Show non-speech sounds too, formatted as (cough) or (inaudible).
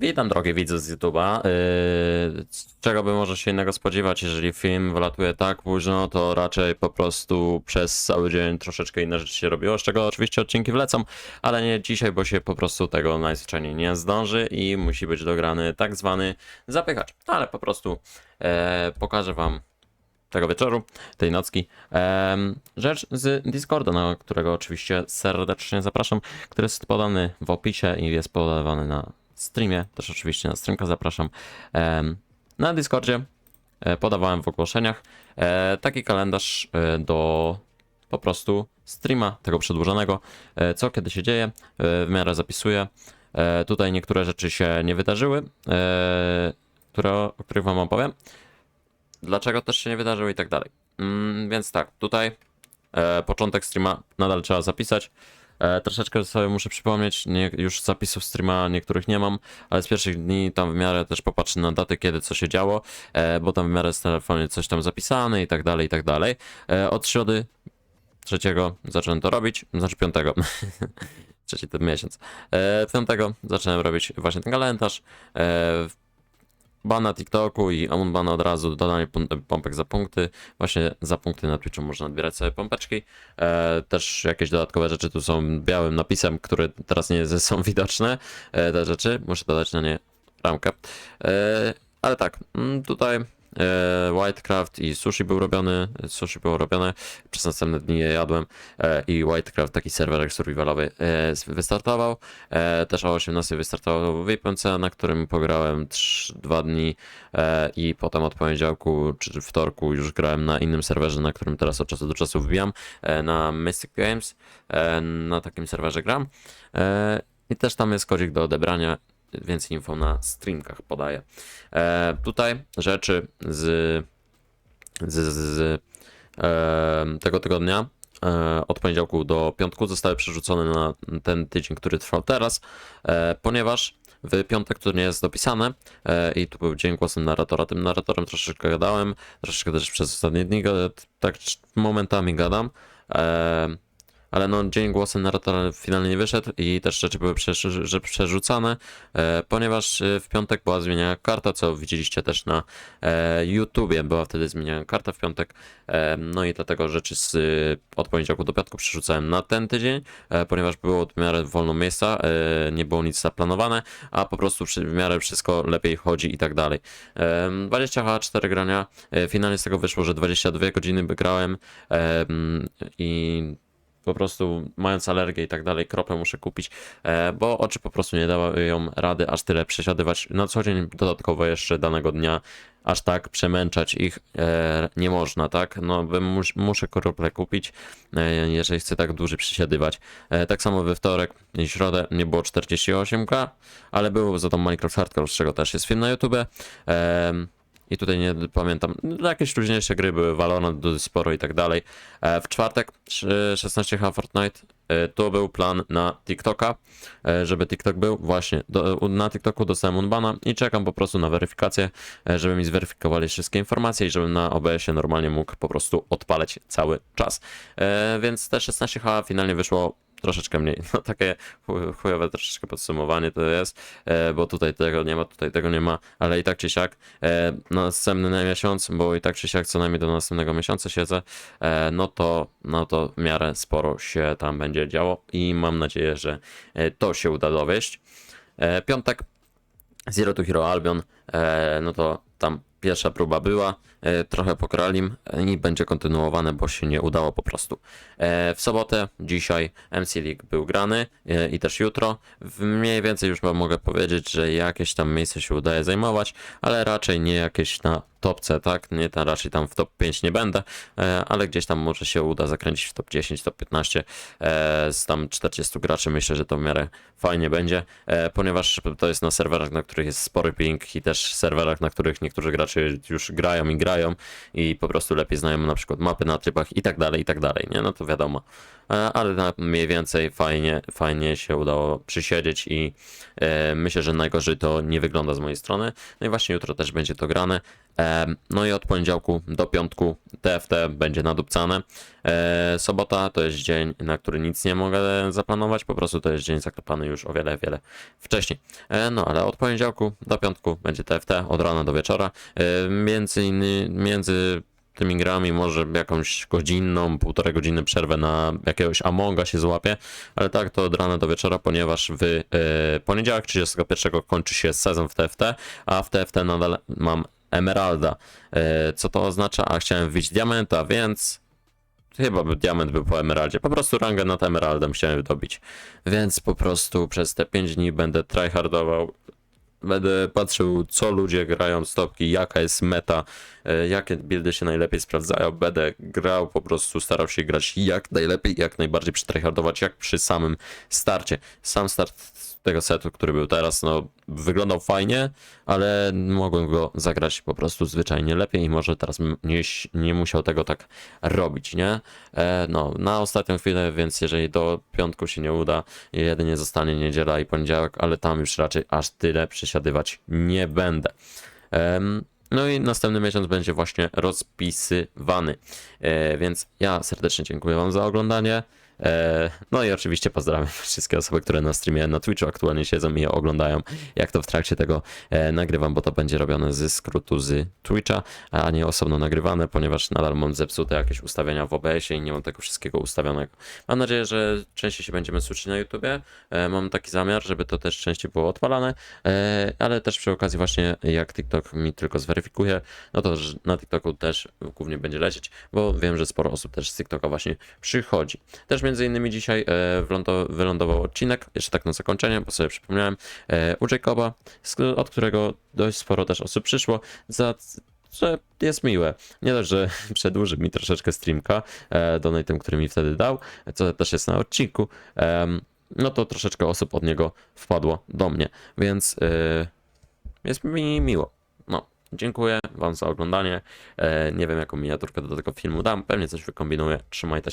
Witam drogie widzy z YouTube'a. Yy, czego by może się innego spodziewać, jeżeli film wylatuje tak późno, to raczej po prostu przez cały dzień troszeczkę inne rzeczy się robiło, z czego oczywiście odcinki wlecą, ale nie dzisiaj, bo się po prostu tego najzwyczajniej nie zdąży i musi być dograny tak zwany zapychacz. Ale po prostu e, pokażę wam tego wieczoru, tej nocki. Rzecz z Discorda, na którego oczywiście serdecznie zapraszam, który jest podany w opisie i jest podawany na streamie, też oczywiście na streamka zapraszam. Na Discordzie e, podawałem w ogłoszeniach e, taki kalendarz e, do po prostu streama tego przedłużonego, co kiedy się dzieje, w miarę zapisuję. Tutaj niektóre rzeczy się nie wydarzyły, które, o których wam opowiem dlaczego też się nie wydarzyło i tak dalej. Mm, więc tak, tutaj początek streama nadal trzeba zapisać. E, troszeczkę sobie muszę przypomnieć, nie, już zapisów streama niektórych nie mam, ale z pierwszych dni tam w miarę też popatrzę na daty, kiedy co się działo, e, bo tam w miarę z telefonie coś tam zapisane i tak dalej, i tak dalej. E, od środy trzeciego zacząłem to robić, znaczy piątego. (laughs) Trzeci ten miesiąc. E, piątego zacząłem robić właśnie ten kalendarz. E, ban na TikToku i on ban od razu dodanie pom- pompek za punkty. Właśnie za punkty na Twitchu można odbierać sobie pompeczki. E, też jakieś dodatkowe rzeczy tu są białym napisem, które teraz nie są widoczne. E, te rzeczy, muszę dodać na nie ramkę. E, ale tak, mm, tutaj Whitecraft i sushi był robiony, sushi było robione, przez następne dni je jadłem e, i Whitecraft, taki serwerek survivalowy e, wystartował. E, też o 18 wystartował VPNC, na którym pograłem 3, 2 dni e, i potem od poniedziałku czy wtorku już grałem na innym serwerze, na którym teraz od czasu do czasu wbijam, e, na Mystic Games, e, na takim serwerze gram. E, I też tam jest kodzik do odebrania, więcej info na streamkach podaję. E, tutaj rzeczy z, z, z, e, tego tygodnia e, od poniedziałku do piątku zostały przerzucone na ten tydzień, który trwał teraz, e, ponieważ w piątek to nie jest dopisane e, i tu był dzień głosem narratora. Tym narratorem troszeczkę gadałem, troszeczkę też przez ostatnie dni tak momentami gadam. Ale no, dzień głosem narratora finalnie nie wyszedł i też rzeczy były przerzucane, e, ponieważ e, w piątek była zmieniana karta, co widzieliście też na e, YouTubie. Była wtedy zmieniana karta w piątek, no i dlatego rzeczy z, od poniedziałku do piątku przerzucałem na ten tydzień, ponieważ było w miarę wolno miejsca, nie było nic zaplanowane, a po prostu w miarę wszystko lepiej chodzi i tak dalej. E, 24 grania, e, finalnie z tego wyszło, że 22 godziny grałem i po prostu mając alergię i tak dalej, kropę muszę kupić, e, bo oczy po prostu nie dają rady aż tyle przesiadywać na co dzień, dodatkowo jeszcze danego dnia aż tak przemęczać ich e, nie można, tak? No, muszę krople kupić, e, jeżeli chcę tak dłużej przesiadywać. Tak samo we wtorek i środę nie było 48k, ale był za to Minecraft Hardcore, z czego też jest film na YouTube. E, i tutaj nie pamiętam, no, jakieś luźniejsze gry były, Valorant sporo i tak dalej. E, W czwartek trzy- 16H Fortnite e, to był plan na TikToka, e, żeby TikTok był. Właśnie, do, na TikToku dostałem unbana i czekam po prostu na weryfikację, e, żeby mi zweryfikowali wszystkie informacje i żebym na OBS-ie normalnie mógł po prostu odpalać cały czas. E, Więc te 16H finalnie wyszło troszeczkę mniej. (laughs) No takie chuj- chujowe troszeczkę podsumowanie to jest, e, bo tutaj tego nie ma, tutaj tego nie ma, ale i tak czy siak e, następny miesiąc, bo i tak czy siak co najmniej do następnego miesiąca siedzę, e, no to no to w miarę sporo się tam będzie działo i mam nadzieję, że to się uda dowieść. Piątek Zero to Hero Albion, no to tam pierwsza próba była, e, trochę pokralim e, i będzie kontynuowane, bo się nie udało po prostu. E, w sobotę, dzisiaj MC League był grany i też jutro. Mniej więcej już mogę powiedzieć, że jakieś tam miejsce się udaje zajmować, ale raczej nie jakieś na topce, tak? Nie, tam raczej tam w top 5 nie będę, e, ale gdzieś tam może się uda zakręcić w top 10, top 15 e, z tam 40 graczy. Myślę, że to w miarę fajnie będzie, e, ponieważ to jest na serwerach, na których jest spory ping i też serwerach, na których niektórzy gracze już grają i grają i po prostu lepiej znają na przykład mapy na trybach i tak dalej, i tak dalej, nie? No to wiadomo. Ale mniej więcej fajnie, fajnie się udało przysiedzieć i myślę, że najgorzej to nie wygląda z mojej strony. No i właśnie jutro też będzie to grane. No i od poniedziałku do piątku TFT będzie nadupcane. E, Sobota to jest dzień, na który nic nie mogę zaplanować, po prostu to jest dzień zaklepany już o wiele, wiele wcześniej. E, No ale od poniedziałku do piątku będzie TFT, od rana do wieczora. E, Między, inny, między tymi grami może jakąś godzinną, półtorej godziny przerwę na jakiegoś Amonga się złapie, ale tak to od rana do wieczora, ponieważ w poniedziałek 31 kończy się sezon w TFT, a w TFT nadal mam Emeralda. E, co to oznacza? A chciałem wbić diamenta, więc chyba by diament był po emeraldzie. Po prostu rangę nad emeraldem chciałem dobić. Więc po prostu przez te 5 dni będę tryhardował. Będę patrzył, co ludzie grają stopki, jaka jest meta, jakie buildy się najlepiej sprawdzają. Będę grał, po prostu starał się grać jak najlepiej, jak najbardziej przytryhardować, jak przy samym starcie. Sam start tego setu, który był teraz, no wyglądał fajnie, ale mogłem go zagrać po prostu zwyczajnie lepiej i może teraz nie, nie musiał tego tak robić, nie? E, no, na ostatnią chwilę, więc jeżeli do piątku się nie uda, jedynie zostanie niedziela i poniedziałek, ale tam już raczej aż tyle przesiadywać nie będę. Em, no i następny miesiąc będzie właśnie rozpisywany. E, więc ja serdecznie dziękuję Wam za oglądanie. E, no i oczywiście pozdrawiam (laughs) wszystkie osoby, które na streamie na Twitchu aktualnie siedzą i oglądają, jak to w trakcie tego e, nagrywam, bo to będzie robione ze skrótu z Twitcha, a nie osobno nagrywane, ponieważ nadal mam zepsute jakieś ustawienia w OBS-ie i nie mam tego wszystkiego ustawionego. Mam nadzieję, że częściej się będziemy słyszeć na YouTubie. E, mam taki zamiar, żeby to też częściej było odpalane, ale też przy okazji właśnie jak TikTok mi tylko zweryfikuje, no to na TikToku też głównie będzie lecieć, bo wiem, że sporo osób też z TikToka właśnie przychodzi. Też między innymi dzisiaj e, wylądował odcinek, jeszcze tak na zakończenie, bo sobie przypomniałem, e, u Jacoba, od którego dość sporo też osób przyszło, za że jest miłe. Nie dość, że (laughs) przedłuży mi troszeczkę streamka, e, donatem, który mi wtedy dał, co też jest na odcinku, em, no to troszeczkę osób od niego wpadło do mnie, więc e, jest mi miło. No, dziękuję Wam za oglądanie. E, nie wiem, jaką miniaturkę do tego filmu dam, pewnie coś wykombinuję. Trzymajcie się.